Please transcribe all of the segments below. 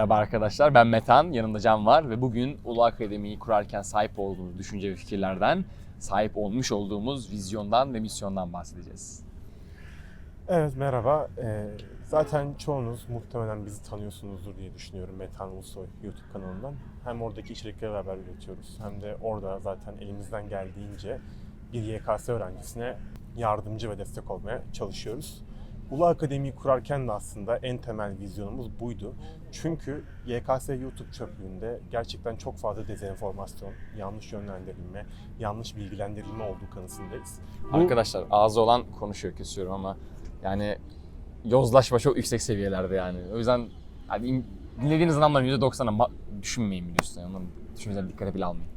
Merhaba arkadaşlar, ben Metan, yanımda Can var ve bugün Ulu Akademi'yi kurarken sahip olduğumuz düşünce ve fikirlerden, sahip olmuş olduğumuz vizyondan ve misyondan bahsedeceğiz. Evet merhaba. Ee, zaten çoğunuz muhtemelen bizi tanıyorsunuzdur diye düşünüyorum Metan Ulusoy YouTube kanalından. Hem oradaki içerikleri beraber üretiyoruz hem de orada zaten elimizden geldiğince bir YKS öğrencisine yardımcı ve destek olmaya çalışıyoruz. Ulu Akademi'yi kurarken de aslında en temel vizyonumuz buydu. Çünkü YKS YouTube çöplüğünde gerçekten çok fazla dezenformasyon, yanlış yönlendirilme, yanlış bilgilendirilme olduğu kanısındayız. Arkadaşlar ağzı olan konuşuyor, kesiyorum ama yani yozlaşma çok yüksek seviyelerde yani. O yüzden hani in- dinlediğiniz adamların %90'ı ma- düşünmeyin biliyorsun. Onların düşüncelerine dikkate bile almayın.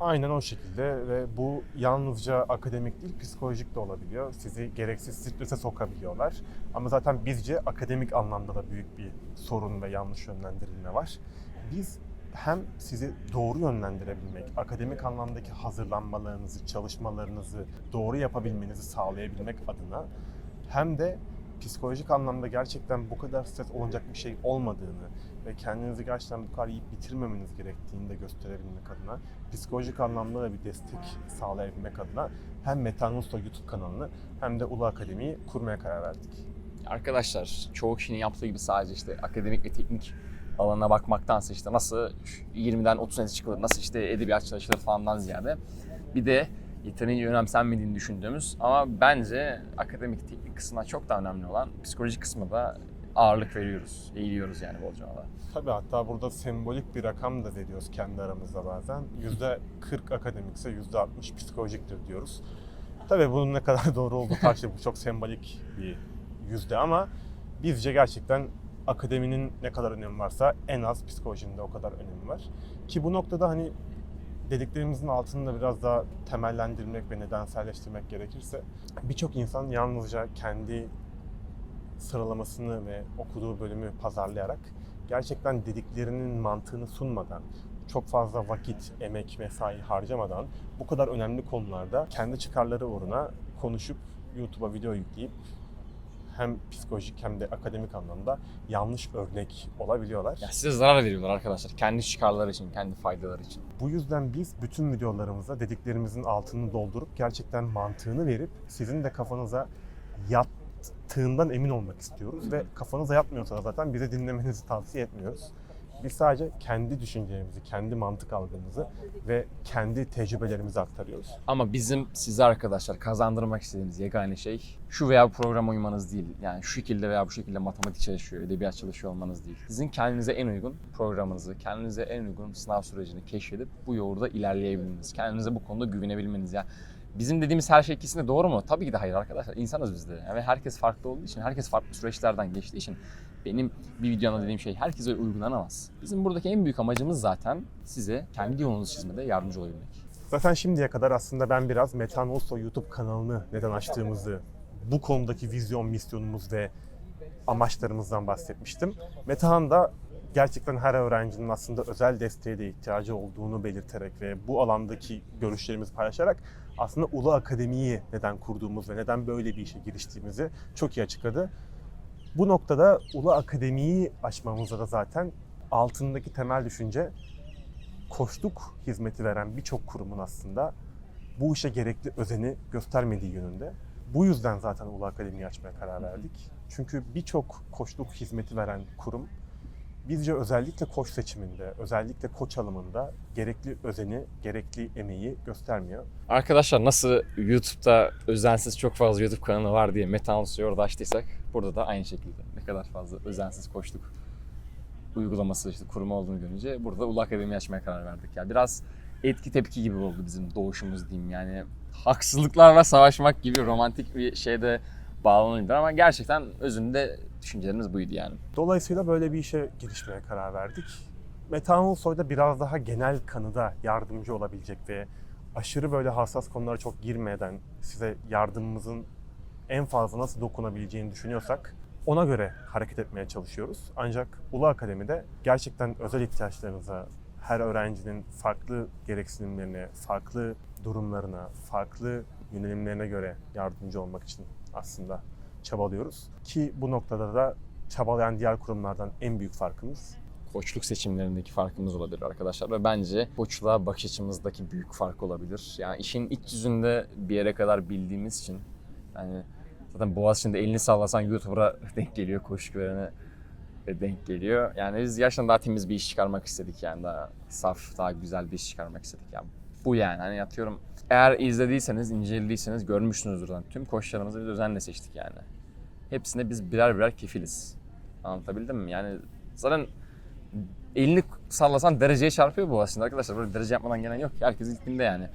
Aynen o şekilde ve bu yalnızca akademik değil psikolojik de olabiliyor. Sizi gereksiz strese sokabiliyorlar. Ama zaten bizce akademik anlamda da büyük bir sorun ve yanlış yönlendirilme var. Biz hem sizi doğru yönlendirebilmek, akademik anlamdaki hazırlanmalarınızı, çalışmalarınızı doğru yapabilmenizi sağlayabilmek adına hem de psikolojik anlamda gerçekten bu kadar stres olacak bir şey olmadığını ve kendinizi gerçekten bu kadar yiyip bitirmemeniz gerektiğini de gösterebilmek adına psikolojik anlamda da bir destek sağlayabilmek adına hem Metan Usta YouTube kanalını hem de Ulu Akademi'yi kurmaya karar verdik. Arkadaşlar çoğu kişinin yaptığı gibi sadece işte akademik ve teknik alanına bakmaktansa işte nasıl 20'den 30 net çıkılır, nasıl işte edebiyat çalışılır falandan ziyade bir de yeterince önemsenmediğini düşündüğümüz ama bence akademik teknik kısmına çok daha önemli olan psikolojik kısmı da ağırlık veriyoruz, eğiliyoruz yani bolca ona. Tabii hatta burada sembolik bir rakam da veriyoruz kendi aramızda bazen. %40 akademikse %60 psikolojiktir diyoruz. Tabii bunun ne kadar doğru olduğu tartışılır. Bu çok sembolik bir yüzde ama bizce gerçekten akademinin ne kadar önemi varsa en az psikolojinin de o kadar önemi var. Ki bu noktada hani dediklerimizin altını da biraz daha temellendirmek ve nedenselleştirmek gerekirse birçok insan yalnızca kendi sıralamasını ve okuduğu bölümü pazarlayarak gerçekten dediklerinin mantığını sunmadan, çok fazla vakit, emek, mesai harcamadan bu kadar önemli konularda kendi çıkarları uğruna konuşup YouTube'a video yükleyip hem psikolojik hem de akademik anlamda yanlış örnek olabiliyorlar. Ya size zarar veriyorlar arkadaşlar. Kendi çıkarları için, kendi faydaları için. Bu yüzden biz bütün videolarımızda dediklerimizin altını doldurup gerçekten mantığını verip sizin de kafanıza yattığından emin olmak istiyoruz ve kafanıza yatmıyorsa zaten bizi dinlemenizi tavsiye etmiyoruz. Biz sadece kendi düşüncelerimizi, kendi mantık algımızı ve kendi tecrübelerimizi aktarıyoruz. Ama bizim size arkadaşlar kazandırmak istediğimiz yegane şey şu veya bu programa uymanız değil. Yani şu şekilde veya bu şekilde matematik çalışıyor, edebiyat çalışıyor olmanız değil. Sizin kendinize en uygun programınızı, kendinize en uygun sınav sürecini keşfedip bu yolda ilerleyebilmeniz. Kendinize bu konuda güvenebilmeniz. Yani bizim dediğimiz her şey kesinlikle doğru mu? Tabii ki de hayır arkadaşlar. İnsanız biz de. Yani herkes farklı olduğu için, herkes farklı süreçlerden geçtiği için benim bir videoda dediğim şey herkese uygulanamaz. Bizim buradaki en büyük amacımız zaten size kendi yolunuzu çizmede yardımcı olabilmek. Zaten şimdiye kadar aslında ben biraz Metan Osto YouTube kanalını neden açtığımızı, bu konudaki vizyon, misyonumuz ve amaçlarımızdan bahsetmiştim. Metehan da gerçekten her öğrencinin aslında özel desteğe de ihtiyacı olduğunu belirterek ve bu alandaki görüşlerimizi paylaşarak aslında Ulu Akademi'yi neden kurduğumuz ve neden böyle bir işe giriştiğimizi çok iyi açıkladı. Bu noktada Ulu Akademi'yi açmamızda da zaten altındaki temel düşünce koçluk hizmeti veren birçok kurumun aslında bu işe gerekli özeni göstermediği yönünde. Bu yüzden zaten Ulu Akademi'yi açmaya karar verdik. Çünkü birçok koçluk hizmeti veren kurum bizce özellikle koç seçiminde, özellikle koç alımında gerekli özeni, gerekli emeği göstermiyor. Arkadaşlar nasıl YouTube'da özensiz çok fazla YouTube kanalı var diye Metanus'u orada açtıysak burada da aynı şekilde ne kadar fazla özensiz koştuk uygulaması işte kurumu olduğunu görünce burada Ulu Akademi açmaya karar verdik. Yani biraz etki tepki gibi oldu bizim doğuşumuz diyeyim yani haksızlıklarla savaşmak gibi romantik bir şeyde bağlanıldı ama gerçekten özünde düşüncelerimiz buydu yani. Dolayısıyla böyle bir işe girişmeye karar verdik. Metan Ulusoy da biraz daha genel kanıda yardımcı olabilecek ve aşırı böyle hassas konulara çok girmeden size yardımımızın en fazla nasıl dokunabileceğini düşünüyorsak ona göre hareket etmeye çalışıyoruz. Ancak Ulu Akademi'de gerçekten özel ihtiyaçlarınıza, her öğrencinin farklı gereksinimlerine, farklı durumlarına, farklı yönelimlerine göre yardımcı olmak için aslında çabalıyoruz. Ki bu noktada da çabalayan diğer kurumlardan en büyük farkımız koçluk seçimlerindeki farkımız olabilir arkadaşlar ve bence koçluğa bakış açımızdaki büyük fark olabilir. Yani işin iç yüzünde bir yere kadar bildiğimiz için yani zaten Boğaziçi'nde elini sallasan YouTuber'a denk geliyor, koç güverene de denk geliyor. Yani biz gerçekten daha temiz bir iş çıkarmak istedik yani daha saf, daha güzel bir iş çıkarmak istedik. Yani bu yani hani yatıyorum eğer izlediyseniz, incelediyseniz görmüşsünüzdür zaten. Tüm koçlarımızı biz özenle seçtik yani. Hepsine biz birer birer kefiliz. Anlatabildim mi? Yani zaten elini sallasan dereceye çarpıyor bu aslında arkadaşlar. Böyle derece yapmadan gelen yok. Herkes ilkinde yani.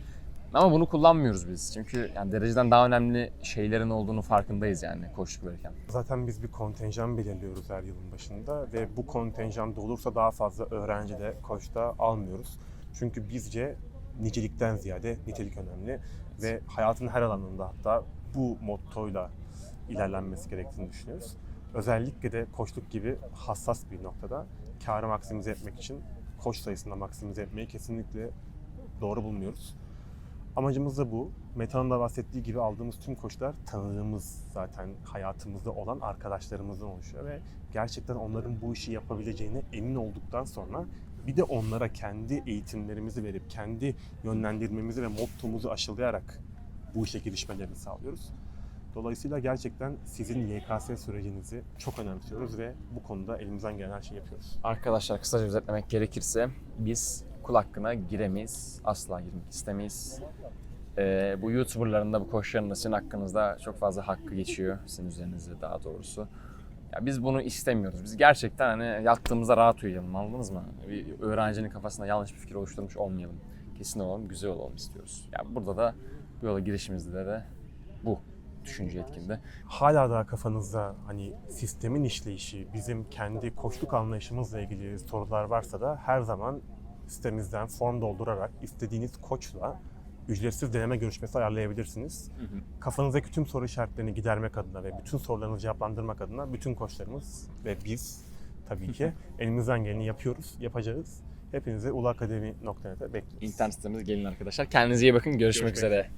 Ama bunu kullanmıyoruz biz. Çünkü yani dereceden daha önemli şeylerin olduğunu farkındayız yani koçluk verirken. Zaten biz bir kontenjan belirliyoruz her yılın başında ve bu kontenjan dolursa daha fazla öğrenci de koçta almıyoruz. Çünkü bizce nicelikten ziyade nitelik önemli ve hayatın her alanında hatta bu mottoyla ilerlenmesi gerektiğini düşünüyoruz. Özellikle de koçluk gibi hassas bir noktada karı maksimize etmek için koç sayısını maksimize etmeyi kesinlikle doğru bulmuyoruz. Amacımız da bu. Meta'nın da bahsettiği gibi aldığımız tüm koçlar tanıdığımız zaten hayatımızda olan arkadaşlarımızdan oluşuyor ve gerçekten onların bu işi yapabileceğine emin olduktan sonra bir de onlara kendi eğitimlerimizi verip kendi yönlendirmemizi ve mottomuzu aşılayarak bu işe girişmelerini sağlıyoruz. Dolayısıyla gerçekten sizin YKS sürecinizi çok önemsiyoruz ve bu konuda elimizden gelen her şeyi yapıyoruz. Arkadaşlar kısaca özetlemek gerekirse biz kul hakkına giremeyiz. Asla girmek istemeyiz. Ee, bu YouTuber'ların da bu koçların da sizin hakkınızda çok fazla hakkı geçiyor. Sizin üzerinizde daha doğrusu. Ya biz bunu istemiyoruz. Biz gerçekten hani yattığımızda rahat uyuyalım anladınız mı? Bir öğrencinin kafasında yanlış bir fikir oluşturmuş olmayalım. Kesin olalım, güzel olalım istiyoruz. Ya burada da bu yola girişimizde de bu düşünce etkinde. hala daha kafanızda hani sistemin işleyişi, bizim kendi koçluk anlayışımızla ilgili sorular varsa da her zaman sitemizden form doldurarak istediğiniz koçla ücretsiz deneme görüşmesi ayarlayabilirsiniz. Kafanızdaki tüm soru işaretlerini gidermek adına ve bütün sorularınızı cevaplandırmak adına bütün koçlarımız ve biz tabii ki elimizden geleni yapıyoruz, yapacağız. Hepinizi ulakademi.net'e bekliyoruz. İnternet sitemize gelin arkadaşlar. Kendinize iyi bakın. Görüşmek Görüşmek üzere.